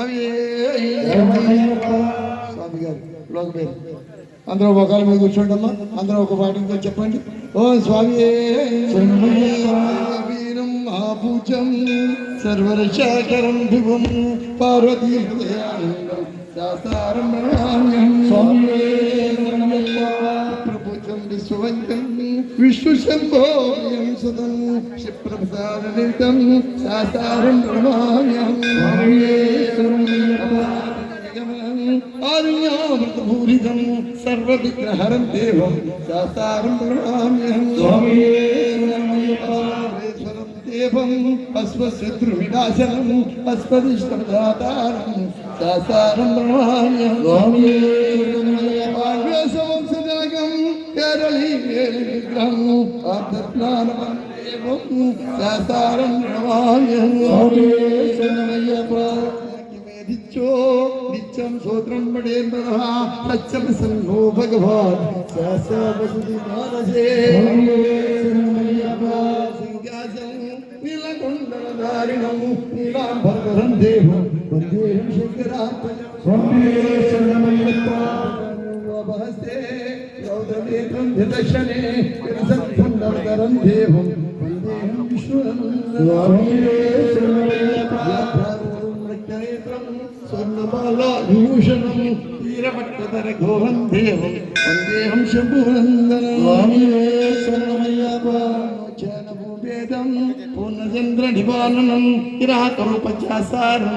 స్వామి. గారు లోక పేరు. అందరూ ఒకళ్ళ మీద కూర్చోండమ్మా. అందరూ ఒక పాటితో చెప్పండి. ఓ స్వామి. వీరం ఆపూజం సర్వరక్షాకరం దివం పార్వతీ ప్రపంచం విశ్వవంతం. വിഷ്ണുശംഭോയം സദം സർവവിഗ്രഹരം ദേവം സാസാരം പ്രണമാമ്യം സ്വാമിയേ ദേവം അസ്മതിഷ്ടം ദാതാരം സാസാരം പ്രണമാമ്യം സ്വാമിയേ விக்கிரம் ஆத்மஸ்நானமந்தேவம் சாசாரம் நமாயம் சனமய்யப்பா ो नित्यं श्रोत्रं पडेन्द्रः सत्यं सन्नो भगवान् स वसुति मानसे सिंहासं नीलकुण्डलधारिणं नीलाम्बरधरं देवं वन्देहं शङ्करात्मजं स्वामी शरणमय्यप्पा రౌద్రనేత్రం దర్శనే సత్సుందరం దేవం వందేహం విష్ణురం స్వర్ణమాల విభూషణం వీరభట్టధర గోహం దేవం వందేహం శంభునందనం భూభేదం పూర్ణచంద్ర నివారణం కిరాకరూపచాసారం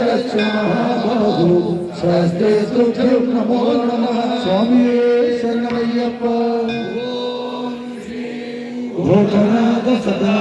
భూతనాథ సదానంద సర్వభూత దయాపర రక్ష రక్ష మహాబాహు శాస్త్రే తుభ్యం